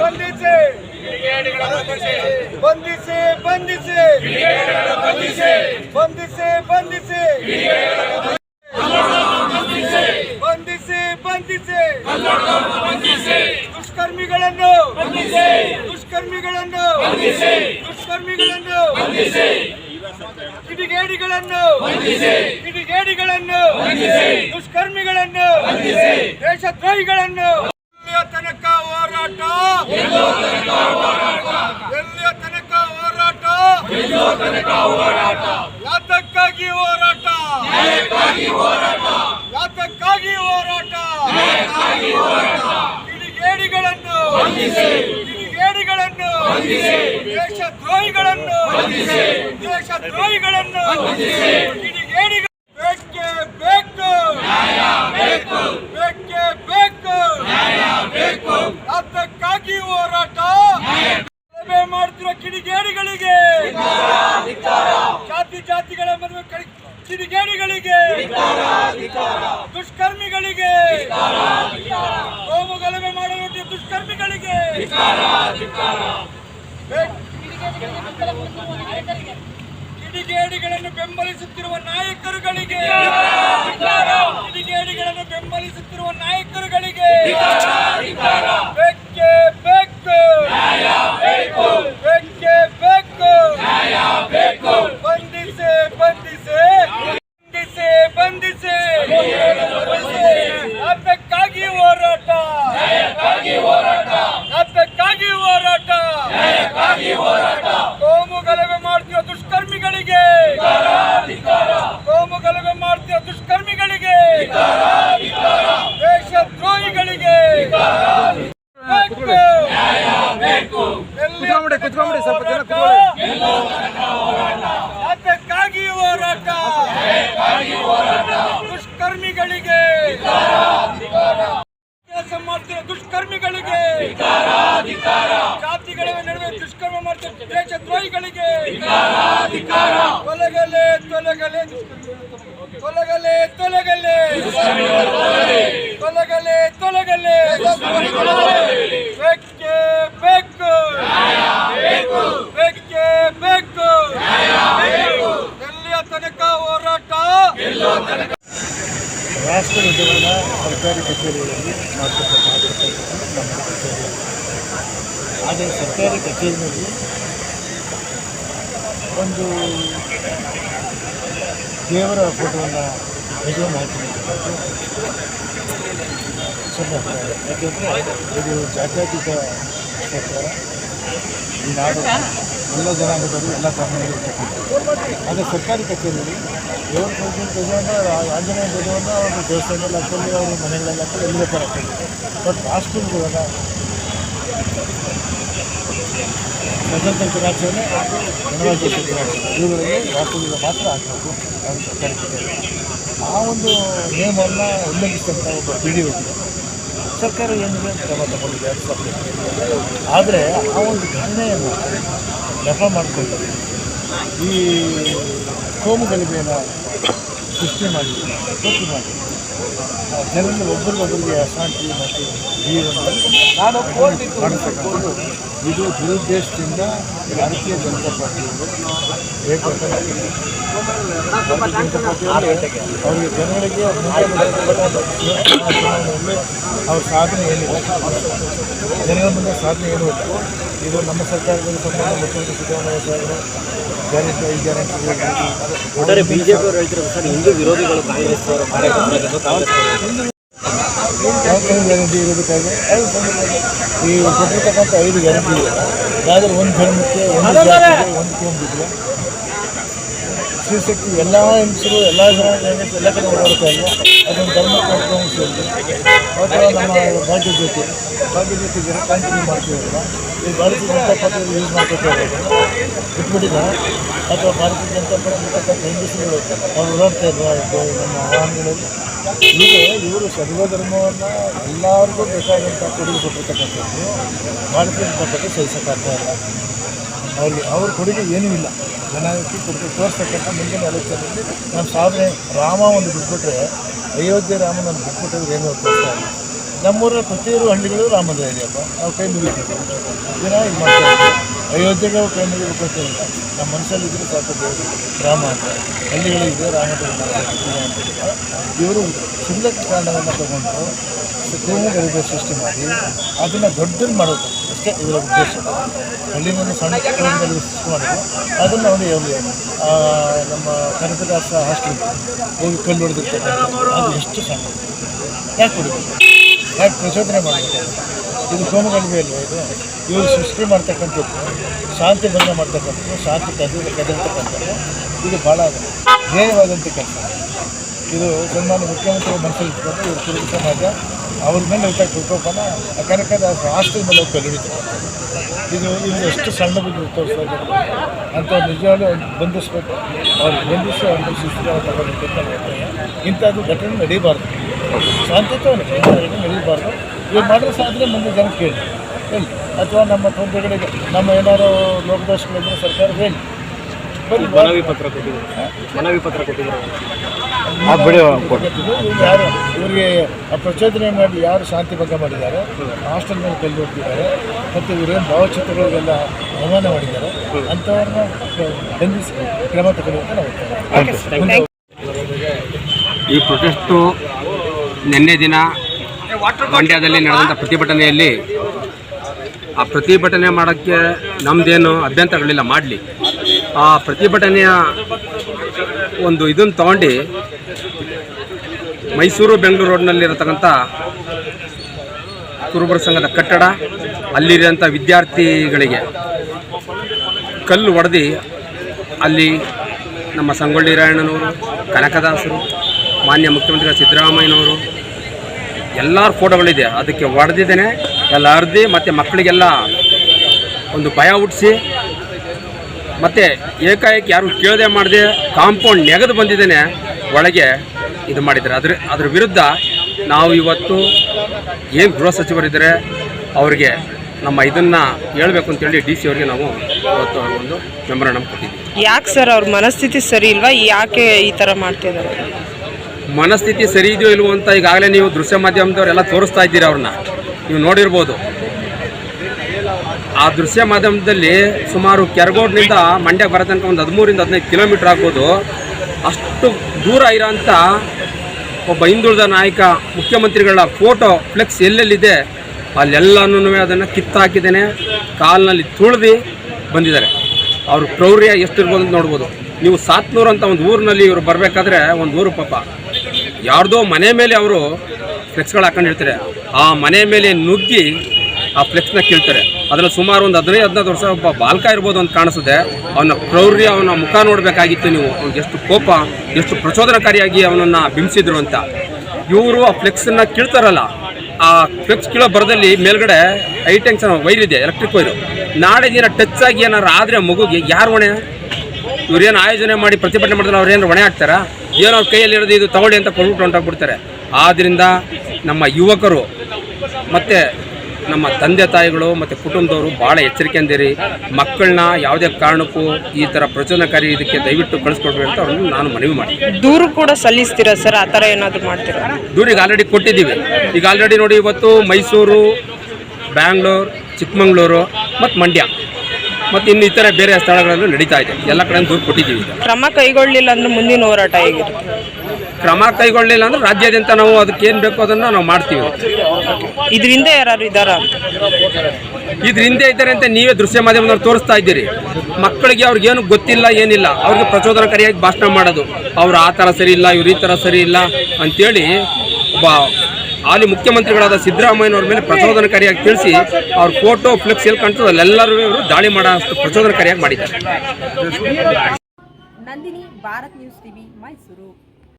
ಬಂಧಿಸಿ. ಬಂಧಿಸಿ ಬಂಧಿಸಿ. ಬಂಧಿಸಿ ಬಂಧಿಸಿ. ಬಂಧಿಸಿ ಬಂಧಿಸಿ. ದುಷ್ಕರ್ಮಿಗಳನ್ನು. ದುಷ್ಕರ್ಮಿಗಳನ್ನು. ದುಷ್ಕರ್ಮಿಗಳನ್ನು. ಕಿಡಿಗೇಡಿಗಳನ್ನು ಕಿಡಿಗೇಡಿಗಳನ್ನು ದುಷ್ಕರ್ಮಿಗಳನ್ನು ದೇಶದ್ರೋಹಿಗಳನ್ನು ಎಲ್ಲಿಯ ತನಕ ಹೋರಾಟ? ಎಲ್ಲಿಯ ತನಕ ಹೋರಾಟ? ಯಾತಕ್ಕಾಗಿ ಹೋರಾಟ? ಯಾತಕ್ಕಾಗಿ ದೇಶದ್ರೋಹಿಗಳನ್ನು ದೇಶದ್ರೋಹಿಗಳನ್ನು ಕಿಡಿಗೇಡಿಗಳು ಬೇಕೇ ಬೇಕು ಬೇಕೇ ಬೇಕು ಯಾತಕ್ಕಾಗಿ ಹೋರಾಟ ಸಭೆ ಮಾಡ್ತಿರೋ ಕಿಡಿಗೇಡಿಗಳಿಗೆ ಜಾತಿ ಜಾತಿಗಳ ಮದುವೆ ಕಡಿ- ಕಿಡಿಗೇಡಿಗಳಿಗೆ ದುಷ್ಕರ್ಮಿಗಳಿಗೆ ಕೋಮು ಗಲಭೆ ಮಾಡಲು ಹೊರಟಿರುವ ದುಷ್ಕರ್ಮಿಗಳಿಗೆ ಬೇ- ಕಿಡಿಗೇಡಿಗಳನ್ನು ಬೆಂಬಲಿಸುತ್ತಿರುವ ನಾಯಕರುಗಳಿಗೆ ಕುತ್ಕೊಂಬಿಡಿ, ಕುತ್ಕೊಂಬಿಡಿ, ಸ್ವಲ್ಪ ಜನ ಅದಕ್ಕಾಗಿ ಹೋರಾಟ ದುಷ್ಕರ್ಮಿಗಳಿಗೆ ಕೆಲಸ ಮಾಡ್ತಿರೋ ದುಷ್ಕರ್ಮಿಗಳಿಗೆ ಜಾತಿಗಳ ನಡುವೆ ದುಷ್ಕರ್ಮ ಮಾಡ್ತಿರೋ ದೇಶದ್ರೋಹಿಗಳಿಗೆ ತೊಲಗಲೆ ತೊಲಗಲೆ ತೊಲಗಲೆ ತೊಲಗಲೆ ತೊಲಗಲೆ ತೊಲಗಲೆ ಧ್ವಜವನ್ನು ಸರ್ಕಾರಿ ಕಚೇರಿಗಳಲ್ಲಿ ಮಾಡ್ತಕ್ಕಂಥ ಮಾಡ್ತಕ್ಕಂಥದ್ದು ಆದರೆ ಸರ್ಕಾರಿ ಕಚೇರಿನಲ್ಲಿ ಒಂದು ದೇವರ ಫೋಟೋವನ್ನು ನಿಜವನ್ನು ಹಾಕಿರ್ತಕ್ಕಂಥದ್ದು ಸಣ್ಣ ಯಾಕೆಂದರೆ ಇದು ಜಾತ್ಯತೀತ ಸರ್ಕಾರ ಈ ನಾಡು ಎಲ್ಲ ಜನಾಂಗದವರು ಎಲ್ಲ ಕಾರಣಗಳು ಅದೇ ಸರ್ಕಾರಿ ಕಚೇರಿಯಲ್ಲಿ ದೇವರ ಪೂಜೆ ಧ್ವಜವನ್ನು ಆಂಜನೇಯ ಧ್ವಜವನ್ನು ಅವರು ದೇವಸ್ಥಾನದಲ್ಲಿ ಹಾಕ್ಕೊಂಡು ಅವರು ಮನೆಗಳಲ್ಲಿ ಹಾಕೊಂಡು ಎಲ್ಲಿ ಬೇಕಾದ್ರೆ ಬಟ್ ರಾಷ್ಟ್ರೀಯ ಇವಾಗ ಸ್ವತಂತ್ರ ದಿನಾಚರಣೆ ಗಣರಾಜ್ಯೋತ್ಸವ ದಿನಾಚರಣೆ ಇವುಗಳಿಗೆ ರಾಷ್ಟ್ರದಿಂದ ಮಾತ್ರ ಹಾಕಬೇಕು ಅದು ಸರ್ಕಾರಿ ಕಚೇರಿ ಆ ಒಂದು ನಿಯಮವನ್ನು ಉಲ್ಲಂಘಿಸಿದಂಥ ಒಬ್ಬ ಪಿ ಡಿ ಒ ಸರ್ಕಾರ ಏನಿದೆ? ಕ್ರಮ ತಗೊಂಡಿದೆ ಆದರೆ ಆ ಒಂದು ಘಟನೆಯನ್ನು ನೆಪ ಮಾಡಿಕೊಳ್ತಾರೆ. ಈ ಕೋಮು ಗಲಭೆಯನ್ನು ಸೃಷ್ಟಿ ಮಾಡಿ ಸೃಷ್ಟಿ ಮಾಡಿ ಜನರಲ್ಲಿ ಒಬ್ಬರಿಗೊಬ್ಬರಿಗೆ ಅಶಾಂತಿ ಮತ್ತು ಜೀವನ ಮಾಡಿರ್ತಕ್ಕಂಥದ್ದು ಇದು ದುರುದ್ದೇಶದಿಂದ ಭಾರತೀಯ ಜನತಾ ಪಾರ್ಟಿಯವರು ಅವರಿಗೆ ಜನಗಳಿಗೆ ಅವ್ರ ಸಾಧನೆ ಏನಿಲ್ಲ ಜನಗಳ ಮುಂದೆ ಸಾಧನೆ ಏನೂ ಇಲ್ಲ. ಇದು ನಮ್ಮ ಸರ್ಕಾರದಲ್ಲಿ ಸಂಬಂಧ ಮುಖ್ಯಮಂತ್ರಿ ಸಿದ್ದರಾಮಯ್ಯ ಸಾಹೇಬರು ಗ್ಯಾರಂಟಿ ಐದು ಗ್ಯಾರಂಟಿ ಒಟ್ಟಾರೆ ಬಿಜೆಪಿ ಅವರು ಹೇಳ್ತಿರೋದು ಸರ್ ಹಿಂದೂ ವಿರೋಧಿಗಳು ಕಾಂಗ್ರೆಸ್ ಅವರ ಗ್ಯಾರಂಟಿ ಇರೋದಕ್ಕಾಗಿ? ಐದು ಈ ಕೊಟ್ಟಿರ್ತಕ್ಕಂಥ ಐದು ಗ್ಯಾರಂಟಿ ಇದೆ. ಯಾವ್ದಾದ್ರು ಒಂದು ಧರ್ಮಕ್ಕೆ ಒಂದು ಜಾತಿಗೆ ಒಂದು ಕೋಮಿಗೆ ಸ್ತ್ರೀಶಕ್ತಿ ಎಲ್ಲ ಹೆಂಗಸರು ಎಲ್ಲ ಜನ ಎಲ್ಲ ಕಡೆ ಓಡಾಡ್ತಾ ಇಲ್ಲ ಅದೊಂದು ಧರ್ಮ ಒಂದು ಅಥವಾ ನಮ್ಮ ಭಾಗ್ಯ ಜ್ಯೋತಿ. ಜನ ಕಂಟಿನ್ಯೂ ಮಾಡ್ತಿರಲ್ಲ ಈ ಭಾರತೀಯ ಜನತಾ ಪಾರ್ಟಿ ಯೂಸ್ ಮಾಡ್ಕೊತಾರೆ ಬಿಟ್ಬಿಟ್ಟಿದ್ದಾರೆ. ಅಥವಾ ಭಾರತೀಯ ಜನತಾ ಪಾರ್ಟಿ ಹೆಂಗಸರು ಅವ್ರು ಓಡಾಡ್ತಾ ಇದ್ದಾರೆ ನಮ್ಮ ವಾಹನಗಳಲ್ಲಿ ಹೀಗೆ ಇವರು ಸರ್ವಧರ್ಮವನ್ನು ಎಲ್ಲರಿಗೂ ಬೇಕಾದಂಥ ಕೊಡುಗೆ ಕೊಟ್ಟಿರ್ತಕ್ಕಂಥದ್ದು ಭಾರತೀಯ ಜನತಾ ಪಾರ್ಟಿ ಸಹಿಸಕ್ಕಾಗ್ತಾ ಇಲ್ಲ. ಅವ್ರಿಗೆ ಅವ್ರ ಕೊಡುಗೆ ಏನೂ ಇಲ್ಲ. ಜನಕ್ಕೆ ಕೊಡುಗೆ ತೋರಿಸ್ತಕ್ಕಂಥ ಮುಂದಿನ ಎಲೆಕ್ಷನಲ್ಲಿ ನಮ್ಮ ಸಾಧನೆ ರಾಮ ಒಂದು ಬಿಟ್ಬಿಟ್ರೆ ಅಯೋಧ್ಯೆ ರಾಮನ ಒಂದು ಏನು ಏನೂ ತೋರಿಸ್ತಾ ಇಲ್ಲ. ನಮ್ಮೂರಲ್ಲಿ ಪ್ರತಿಯೊಂದು ಹಳ್ಳಿಗಳು ರಾಮ ಹಬ್ಬ ಇದೆಯಪ್ಪ ನಾವು ಕೈ ಮುಗಿತೀವಿ. ದಿನ ಇದು ಮಾಡ್ತಾ ಅಯೋಧ್ಯೆಗೆ ನಾವು ಕೈ ಮುಗಿಬೇಕು ಅಂತ ಇಲ್ಲ. ನಮ್ಮ ಮನಸ್ಸಲ್ಲಿ ಇದ್ರೆ ಸಾಕು ರಾಮ ಅಂತ. ಹಳ್ಳಿಗಳಿದೆ ರಾಮ ಇವರು ಸುಂದರ ಕಾರಣವನ್ನು ತಗೊಂಡು ಗರಿಬೆ ಸೃಷ್ಟಿ ಮಾಡಿ ಅದನ್ನು ದೊಡ್ಡದು ಮಾಡೋದು. ಅಷ್ಟೇ ಇದರ ಉದ್ದೇಶ. ಹಳ್ಳಿನಲ್ಲಿ ಸಣ್ಣ ಗರಿಬೆ ಸೃಷ್ಟಿ ಮಾಡೋದು. ಅದನ್ನು ಅವನು ಹೇಳಿ ನಮ್ಮ ಕನಕದಾಸ ಹಾಸ್ಟೆಲ್ ಹೋಗಿ ಕಲ್ಲು ಹೊಡೆದಿರ್ತಕ್ಕಂಥ ಅದು ಎಷ್ಟು ಸಣ್ಣ. ಯಾಕೆ ಹೊಡಿಬೇಕು ಯಾಕೆ ಪ್ರಚೋದನೆ ಮಾಡಬೇಕು ಇದು ಕೋಮಗಲ್ಭೆ ಅಲ್ವಾ ಇದು? ಇವರು ಸೃಷ್ಟಿ ಮಾಡ್ತಕ್ಕಂಥದ್ದು, ಶಾಂತಿ ಭಂಗ ಮಾಡ್ತಕ್ಕಂಥದ್ದು, ಶಾಂತಿ ಕದ ಕದಿರ್ತಕ್ಕಂಥದ್ದು ಇದು ಭಾಳ ಧ್ಯೇಯವಾದಂಥ ಕೆಲಸ. ಇದು ಸನ್ಮಾನ್ಯ ಮುಖ್ಯಮಂತ್ರಿ ಮನಸ್ಸಲ್ಲಿ ಇಟ್ಕೊಂಡು ಇವರು ಕುರುಬ ಸಮಾಜ ಅವ್ರ ಮೇಲೆ ಊಟ ಕುರ್ಕೋಪನ ಕಾರ್ಯಕ್ರಮ ರಾಷ್ಟ್ರದ ಮೇಲೆ ಹೋಗಿ ಕಲಿಯುತ್ತೆ ಇದು ಎಷ್ಟು ಸಣ್ಣ ಬುದ್ಧಿ ತೋರಿಸ್ಬೇಕು ಅಂತ ನಿಜವಾಗ್ಲೂ ಬಂಧಿಸ್ಬೇಕು. ಅವ್ರಿಗೆ ಬಂಧಿಸಿ ಅವ್ರನ್ನ ಶಿಸ್ತು ಹೇಳ್ತಾರೆ. ಇಂಥದ್ದು ಘಟನೆ ನಡೀಬಾರ್ದು. ಶಾಂತಿಯುತವಾಗಿ ಕೈಗಾರಿಕೆ ನಿಲ್ಲಬಾರ್ದು ಇವ್ರು ಮಾಡಿದ್ರೆ ಸಾಧ್ರೆ ಮುಂದೆ ಜನ ಕೇಳಿ ಹೇಳಿ. ಅಥವಾ ನಮ್ಮ ತೊಂದರೆಗಳಿಗೆ ನಮ್ಮ ಏನಾರು ಲೋಪದೋಷಗಳಿದ್ರೆ ಸರ್ಕಾರ ಹೇಳಿ. ಬರೀ ಮನವಿ ಪತ್ರ ಕೊಟ್ಟಿದ್ದಾರೆ ಮನವಿ ಪತ್ರ ಕೊಟ್ಟಿದ್ದಾರೆ ಇವ್ರು ಯಾರು? ಇವರಿಗೆ ಪ್ರಚೋದನೆ ಮಾಡಿ ಯಾರು ಶಾಂತಿ ಭಂಗ ಮಾಡಿದ್ದಾರೆ ಹಾಸ್ಟೆಲ್ ಮೇಲೆ ಕಲ್ಲು ಹೋಗ್ತಿದ್ದಾರೆ ಮತ್ತು ಇವರೇನು ಭಾವಚಿತ್ರಗಳಿಗೆಲ್ಲ ಅವಮಾನ ಮಾಡಿದ್ದಾರೆ ಅಂಥವ್ರನ್ನ ಬಂಧಿಸಿ ಕ್ರಮ ತಗೊಳ್ಳುವಂತ ನಾವು ಈ ಪ್ರೊಟೆಸ್ಟು ನಿನ್ನೆ ದಿನ ಮಂಡ್ಯದಲ್ಲಿ ನಡೆದಂಥ ಪ್ರತಿಭಟನೆಯಲ್ಲಿ ಆ ಪ್ರತಿಭಟನೆ ಮಾಡೋಕ್ಕೆ ನಮ್ಮದೇನು ಅಭ್ಯಂತರಗಳಿಲ್ಲ ಮಾಡಲಿ. ಆ ಪ್ರತಿಭಟನೆಯ ಒಂದು ಇದನ್ನು ತಗೊಂಡು ಮೈಸೂರು ಬೆಂಗಳೂರು ರೋಡ್ನಲ್ಲಿರತಕ್ಕಂಥ ಕುರುಬರ ಸಂಘದ ಕಟ್ಟಡ ಅಲ್ಲಿರೋಂಥ ವಿದ್ಯಾರ್ಥಿಗಳಿಗೆ ಕಲ್ಲು ಹೊಡೆದು ಅಲ್ಲಿ ನಮ್ಮ ಸಂಗೊಳ್ಳಿ ರಾಯಣ್ಣನವರು ಕನಕದಾಸರು ಮಾನ್ಯ ಮುಖ್ಯಮಂತ್ರಿಗಳ ಸಿದ್ದರಾಮಯ್ಯನವರು ಎಲ್ಲರ ಫೋಟೋಗಳಿದೆ. ಅದಕ್ಕೆ ಹೊಡೆದಿದ್ದೇನೆ. ಎಲ್ಲ ಅರ್ದಿ ಮತ್ತು ಮಕ್ಕಳಿಗೆಲ್ಲ ಒಂದು ಭಯ ಹುಟ್ಟಿಸಿ ಮತ್ತು ಏಕಾಏಕಿ ಯಾರು ಕೇಳದೆ ಮಾಡಿದೆ ಕಾಂಪೌಂಡ್ ನೆಗೆದು ಬಂದಿದ್ದೇನೆ. ಒಳಗೆ ಇದು ಮಾಡಿದ್ದಾರೆ. ಅದ್ರ ಅದ್ರ ವಿರುದ್ಧ ನಾವು ಇವತ್ತು ಏನು ಗೃಹ ಸಚಿವರಿದ್ದಾರೆ ಅವರಿಗೆ ನಮ್ಮ ಇದನ್ನು ಹೇಳಬೇಕು ಅಂತೇಳಿ ಡಿ ಸಿ ಅವರಿಗೆ ನಾವು ಇವತ್ತು ಒಂದು ಮೆಂಬರ್ ಕೊಟ್ಟಿದ್ದೀವಿ. ಯಾಕೆ ಸರ್ ಅವ್ರ ಮನಸ್ಥಿತಿ ಸರಿ ಇಲ್ವಾ? ಯಾಕೆ ಈ ಥರ ಮಾಡ್ತಿದ್ದಾರೆ? ಮನಸ್ಥಿತಿ ಸರಿ ಇದೆಯೋ ಇಲ್ವೋ ಅಂತ ಈಗಾಗಲೇ ನೀವು ದೃಶ್ಯ ಮಾಧ್ಯಮದವರೆಲ್ಲ ತೋರಿಸ್ತಾ ಇದ್ದೀರಿ ಅವ್ರನ್ನ. ನೀವು ನೋಡಿರ್ಬೋದು. ಆ ದೃಶ್ಯ ಮಾಧ್ಯಮದಲ್ಲಿ ಸುಮಾರು ಕೆರಗೋಡ್ನಿಂದ ಮಂಡ್ಯಕ್ಕೆ ಬರೋ ತನಕ ಒಂದು ಹದಿಮೂರಿಂದ ಹದಿನೈದು ಕಿಲೋಮೀಟ್ರ್ ಆಗ್ಬೋದು. ಅಷ್ಟು ದೂರ ಇರೋಂಥ ಒಬ್ಬ ಹಿಂದುಳಿದ ನಾಯಕ, ಮುಖ್ಯಮಂತ್ರಿಗಳ ಫೋಟೋ, ಫ್ಲೆಕ್ಸ್ ಎಲ್ಲೆಲ್ಲಿದೆ ಅಲ್ಲೆಲ್ಲನೂ ಅದನ್ನು ಕಿತ್ತಾಕಿದ್ದೇನೆ. ಕಾಲಿನಲ್ಲಿ ತುಳಿದು ಬಂದಿದ್ದಾರೆ. ಅವ್ರ ಕ್ರೌರ್ಯ ಎಷ್ಟಿರ್ಬೋದು ಅಂತ ನೋಡ್ಬೋದು. ನೀವು ಸಾತ್ನೂರು ಅಂತ ಒಂದು ಊರಿನಲ್ಲಿ ಇವರು ಬರಬೇಕಾದ್ರೆ ಒಂದು ಊರು ಪಾಪ. ಯಾರ್ದೋ ಮನೆ ಮೇಲೆ ಅವರು ಫ್ಲೆಕ್ಸ್ಗಳು ಹಾಕೊಂಡಿರ್ತಾರೆ. ಆ ಮನೆ ಮೇಲೆ ನುಗ್ಗಿ ಆ ಫ್ಲೆಕ್ಸ್ನ ಕೀಳ್ತಾರೆ. ಅದರಲ್ಲಿ ಸುಮಾರು ಒಂದು ಹದಿನೈದು ಹದಿನೈದು ವರ್ಷ ಒಬ್ಬ ಬಾಲಕ ಇರ್ಬೋದು ಅಂತ ಕಾಣಿಸುತ್ತೆ. ಅವನ ಕ್ರೌರ್ಯ, ಅವನ ಮುಖ ನೋಡಬೇಕಾಗಿತ್ತು ನೀವು. ಅವ್ನಿಗೆ ಎಷ್ಟು ಕೋಪ, ಎಷ್ಟು ಪ್ರಚೋದನಕಾರಿಯಾಗಿ ಅವನನ್ನು ಬಿಂಬಿಸಿದ್ರು ಅಂತ. ಇವರು ಆ ಫ್ಲೆಕ್ಸನ್ನು ಕೀಳ್ತಾರಲ್ಲ, ಆ ಫ್ಲೆಕ್ಸ್ ಕೀಳೋ ಬರದಲ್ಲಿ ಮೇಲ್ಗಡೆ ಹೈ ಟೆನ್ಷನ್, ವೈರ್ ಇದೆ, ಎಲೆಕ್ಟ್ರಿಕ್ ವೈರು. ನಾಳೆ ದಿನ ಟಚ್ ಆಗಿ ಏನಾರು ಆದರೆ ಮಗುಗೆ ಯಾರು ಹೊಣೆ? ಇವ್ರೇನು ಆಯೋಜನೆ ಮಾಡಿ ಪ್ರತಿಭಟನೆ ಮಾಡಿದ್ರೆ ಅವ್ರು ಏನಾರು ಹೊಣೆ ಹಾಕ್ತಾರಾ? ಏನೋ ಅವ್ರ ಕೈಯಲ್ಲಿ ಇರೋದು ಇದು ತಗೊಳ್ಳಿ ಅಂತ ಕೊಟ್ಬಿಟ್ಟು ಹೊಂಟೋಗ್ಬಿಡ್ತಾರೆ. ಆದ್ದರಿಂದ ನಮ್ಮ ಯುವಕರು ಮತ್ತು ನಮ್ಮ ತಂದೆ ತಾಯಿಗಳು ಮತ್ತು ಕುಟುಂಬದವರು ಭಾಳ ಎಚ್ಚರಿಕೆಯಿಂದಿರಿ ಮಕ್ಕಳನ್ನ ಯಾವುದೇ ಕಾರಣಕ್ಕೂ ಈ ಥರ ಪ್ರಚೋದನಕಾರಿ ಇದಕ್ಕೆ ದಯವಿಟ್ಟು ಕಳಿಸ್ಕೊಡ್ಬೇಕು ಅಂತ ಅವ್ರನ್ನ ನಾನು ಮನವಿ ಮಾಡ್ತೀನಿ. ದೂರು ಕೂಡ ಸಲ್ಲಿಸ್ತೀರಾ ಸರ್? ಆ ಥರ ಏನಾದರೂ ಮಾಡ್ತೀರಾ? ದೂರಿಗೆ ಆಲ್ರೆಡಿ ಕೊಟ್ಟಿದ್ದೀವಿ. ಈಗ ಆಲ್ರೆಡಿ ನೋಡಿ ಇವತ್ತು ಮೈಸೂರು ಬ್ಯಾಂಗ್ಳೂರು ಚಿಕ್ಕಮಂಗ್ಳೂರು ಮತ್ತು ಮಂಡ್ಯ. ಮತ್ತು ಇನ್ನು ಇತರ ಬೇರೆ ಸ್ಥಳಗಳಲ್ಲೂ ನಡೀತಾ ಇದೆ. ಎಲ್ಲ ಕಡೆ ದೂರು ಕೊಟ್ಟಿದ್ದೀವಿ ಕ್ರಮ ಕೈಗೊಳ್ಳಲಿಲ್ಲ ಅಂದ್ರೆ ಮುಂದಿನ ಹೋರಾಟ ಹೇಗಿರುತ್ತೆ ಕ್ರಮ ಕೈಗೊಳ್ಳಲಿಲ್ಲ ಅಂದ್ರೆ ರಾಜ್ಯಾದ್ಯಂತ ನಾವು ಅದಕ್ಕೆ ಏನು ಬೇಕೋ ಅದನ್ನು ನಾವು ಮಾಡ್ತೀವಿ. ಇದರಿಂದ ಯಾರು ಇದ್ದಾರಾ? ಇದರಿಂದ ಇದ್ರ ಹಿಂದೆ ಇದ್ದಾರೆ ಅಂತ ನೀವೇ ದೃಶ್ಯ ಮಾಧ್ಯಮದವ್ರು ತೋರಿಸ್ತಾ ಇದ್ದೀರಿ. ಮಕ್ಕಳಿಗೆ ಅವ್ರಿಗೇನು ಗೊತ್ತಿಲ್ಲ ಏನಿಲ್ಲ. ಅವ್ರಿಗೆ ಪ್ರಚೋದನಕಾರಿಯಾಗಿ ಭಾಷಣ ಮಾಡೋದು. ಅವ್ರು ಆ ಥರ ಸರಿ ಇಲ್ಲ ಇವ್ರು ಈ ಥರ ಸರಿ ಇಲ್ಲ ಅಂತೇಳಿ ಹಾಲಿ ಮುಖ್ಯಮಂತ್ರಿಗಳಾದ ಸಿದ್ದರಾಮಯ್ಯನವ್ರ ಮೇಲೆ ಪ್ರಚೋದನಕಾರಿಯಾಗಿ ತಿಳಿಸಿ ಅವ್ರ ಫೋಟೋ ಫ್ಲೆಕ್ಸ್ ಎಲ್ಲಿ ಕಾಣ್ತದೆ ಅಲ್ಲೆಲ್ಲರೂ ಇವರು ದಾಳಿ ಮಾಡೋ ಪ್ರಚೋದನಕಾರಿಯಾಗಿ ಮಾಡಿದ್ದಾರೆ. Nandini, Bharat news TV, Mysuru.